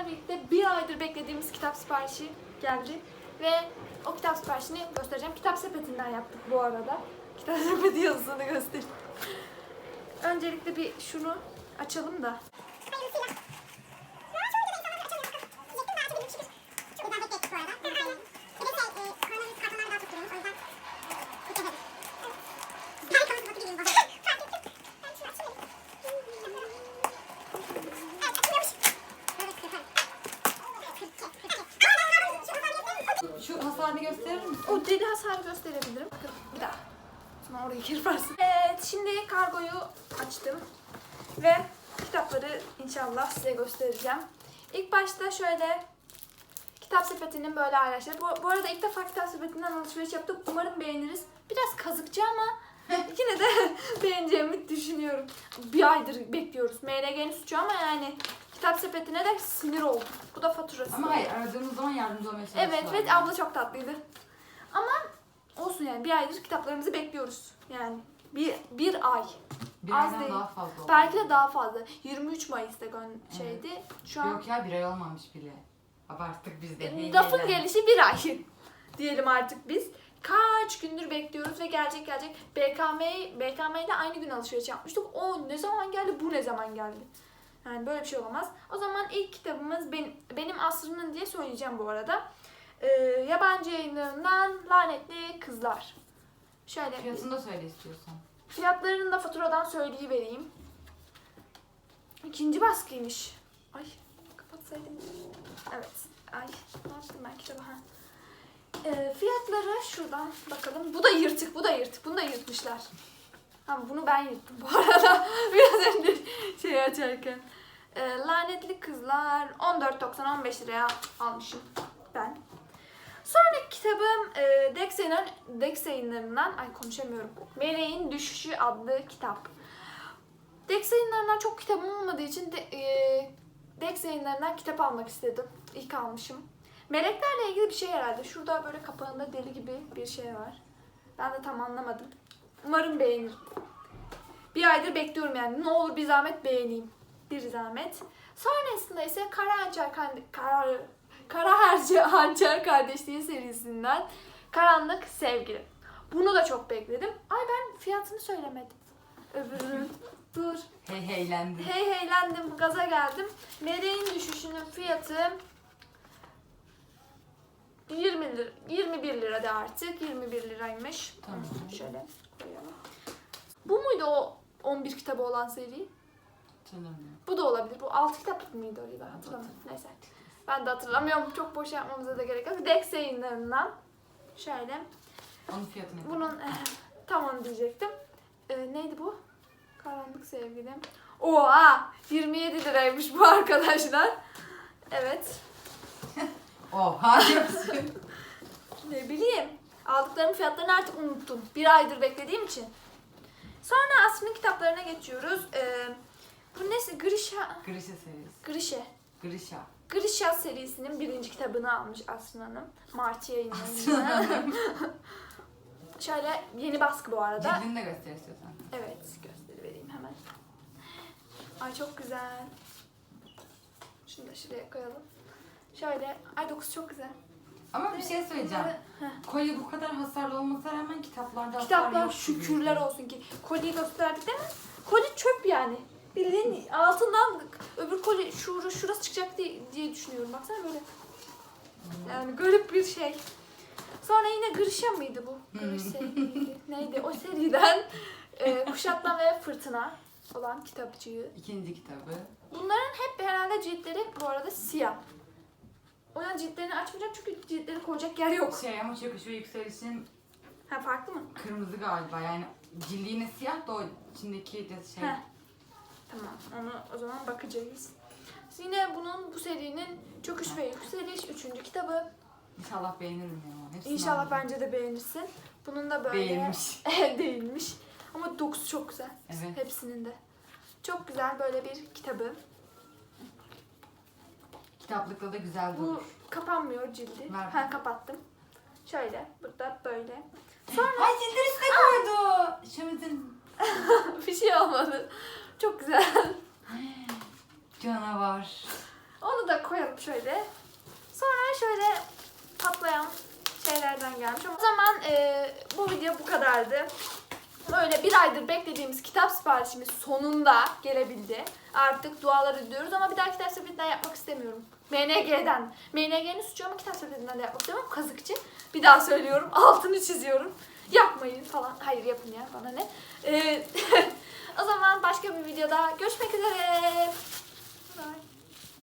sizlerle birlikte bir aydır beklediğimiz kitap siparişi geldi. Ve o kitap siparişini göstereceğim. Kitap sepetinden yaptık bu arada. Kitap sepeti yazısını göstereyim. Öncelikle bir şunu açalım da. Şu hasarını gösterir misin? O deli hasarı gösterebilirim. Bakın bir daha. Sonra orayı geri varsın. Evet şimdi kargoyu açtım. Ve kitapları inşallah size göstereceğim. İlk başta şöyle kitap sepetinin böyle arkadaşlar. Bu, bu arada ilk defa kitap sepetinden alışveriş yaptık. Umarım beğeniriz. Biraz kazıkçı ama yine de beğeneceğimi düşünüyorum. Bir aydır bekliyoruz. MLG'nin suçu ama yani kitap sepetine de sinir oldum. Bu da faturası. Ama hayır aradığımız zaman yardımcı olmaya çalışıyorlar. Evet evet abla çok tatlıydı. Ama olsun yani bir aydır kitaplarımızı bekliyoruz. Yani bir, bir ay. Bir az aydan değil. daha fazla oldu. Belki de daha fazla. 23 Mayıs'ta gön şeydi. Şu an Yok ya bir ay olmamış bile. Abarttık biz de. Hey, lafın hey, gelişi bir ay diyelim artık biz. Kaç gündür bekliyoruz ve gelecek gelecek. BKM BKM ile aynı gün alışveriş yapmıştık. O ne zaman geldi, bu ne zaman geldi? Yani böyle bir şey olamaz. O zaman ilk kitabımız benim, benim asrının diye söyleyeceğim bu arada. Ee, yabancı yayınlarından Lanetli Kızlar. Şöyle Fiyatını da söyle istiyorsan. Fiyatlarını da faturadan söyleyivereyim. İkinci baskıymış. Ay kapatsaydım. Evet. Ay ne yaptım ben kitabı ha. Ee, fiyatları şuradan bakalım. Bu da yırtık, bu da yırtık. Bunu da yırtmışlar. Ama bunu ben yırttım bu arada. Biraz önce şey açarken. Ee, lanetli kızlar 14.90 15 liraya almışım ben. Sonraki kitabım e, Dex, yayınlar, Dex yayınlarından, ay konuşamıyorum. Meleğin Düşüşü adlı kitap. Dex yayınlarından çok kitabım olmadığı için de, e, Dex yayınlarından kitap almak istedim. İlk almışım. Meleklerle ilgili bir şey herhalde. Şurada böyle kapağında deli gibi bir şey var. Ben de tam anlamadım. Umarım beğenir. Bir aydır bekliyorum yani. Ne olur bir zahmet beğeneyim. Bir zahmet. Sonrasında ise Kara Hançer, Kand- Kara, Harca- Hançer Kardeşliği serisinden Karanlık Sevgili. Bunu da çok bekledim. Ay ben fiyatını söylemedim. Öbürünün. Dur. Hey heylendim. Hey heylendim, gaza geldim. Meleğin düşüşünün fiyatı 20 lira, 21 lira da artık. 21 liraymış. Tamam. Şöyle koyalım. Bu muydu o 11 kitabı olan seri? Sanırım. Bu da olabilir. Bu 6 kitaplık mıydı öyle ben hatırlamıyorum. Neyse. Ben de hatırlamıyorum. Çok boş yapmamıza da gerek yok. Dex yayınlarından. Şöyle. Onun fiyatını. Bunun eh, tam onu diyecektim. Eh, neydi bu? Karanlık sevgilim. Oha! 27 liraymış bu arkadaşlar. Evet. Oha diyorsun. Ne bileyim. Aldıklarım fiyatlarını artık unuttum. Bir aydır beklediğim için. Sonra Aslı'nın kitaplarına geçiyoruz. Ee, bu nesi? Grisha. Grisha serisi. Grishe. Grisha. Grisha serisinin birinci kitabını almış Aslı Hanım. Mart yayınlarında. Şöyle yeni baskı bu arada. Cildini de göster istiyorsan. Evet gösterivereyim hemen. Ay çok güzel. Şunu da şuraya koyalım. Şöyle. Ay dokusu çok güzel. Ama bir şey söyleyeceğim. Heh. Kolye bu kadar hasarlı olmasına rağmen kitaplarda hasar Kitaplar yok şükürler olsun ki. Kolyeyi gösterdik değil mi? Kolye çöp yani. Bildiğin altından öbür kolye şurası, şurası çıkacak diye, diye düşünüyorum. Baksana böyle. Yani garip bir şey. Sonra yine Grisha mıydı bu? Grisha miydi? Neydi? O seriden e, Kuşatma ve Fırtına olan kitapçıyı. İkinci kitabı. Bunların hep herhalde ciltleri bu arada siyah. O yüzden ciltlerini açmayacağım çünkü ciltleri koyacak yer yok. Şey ama çöküş ve yükselişin Ha farklı mı? kırmızı galiba yani cildi yine siyah da o içindeki de şey. Heh. Tamam onu o zaman bakacağız. Yine bunun bu serinin Çöküş ve Yükseliş 3. kitabı. İnşallah beğenirim ya. Hepsini İnşallah aldım. bence de beğenirsin. Bunun da böyle Beğenmiş. değilmiş. Ama dokusu çok güzel. Evet. Hepsinin de. Çok güzel böyle bir kitabı. Kitaplıkla da güzel durur. Bu kapanmıyor cildi. Ver. Ha kapattım. Şöyle, burada böyle. Ay cildir üstüne koydu. Şömizin bir şey olmadı. Çok güzel. canavar. Onu da koyalım şöyle. Sonra şöyle patlayan şeylerden gelmiş. O zaman e, bu video bu kadardı. Böyle bir aydır beklediğimiz kitap siparişimiz sonunda gelebildi. Artık dualar ediyoruz ama bir daha kitap sepetinden yapmak istemiyorum. MNG'den. MNG'nin suçu ama kitap sepetinden de yapmak istemiyorum. Kazıkçı. Bir daha söylüyorum. Altını çiziyorum. Yapmayın falan. Hayır yapın ya bana ne. Ee, o zaman başka bir videoda görüşmek üzere. Bye.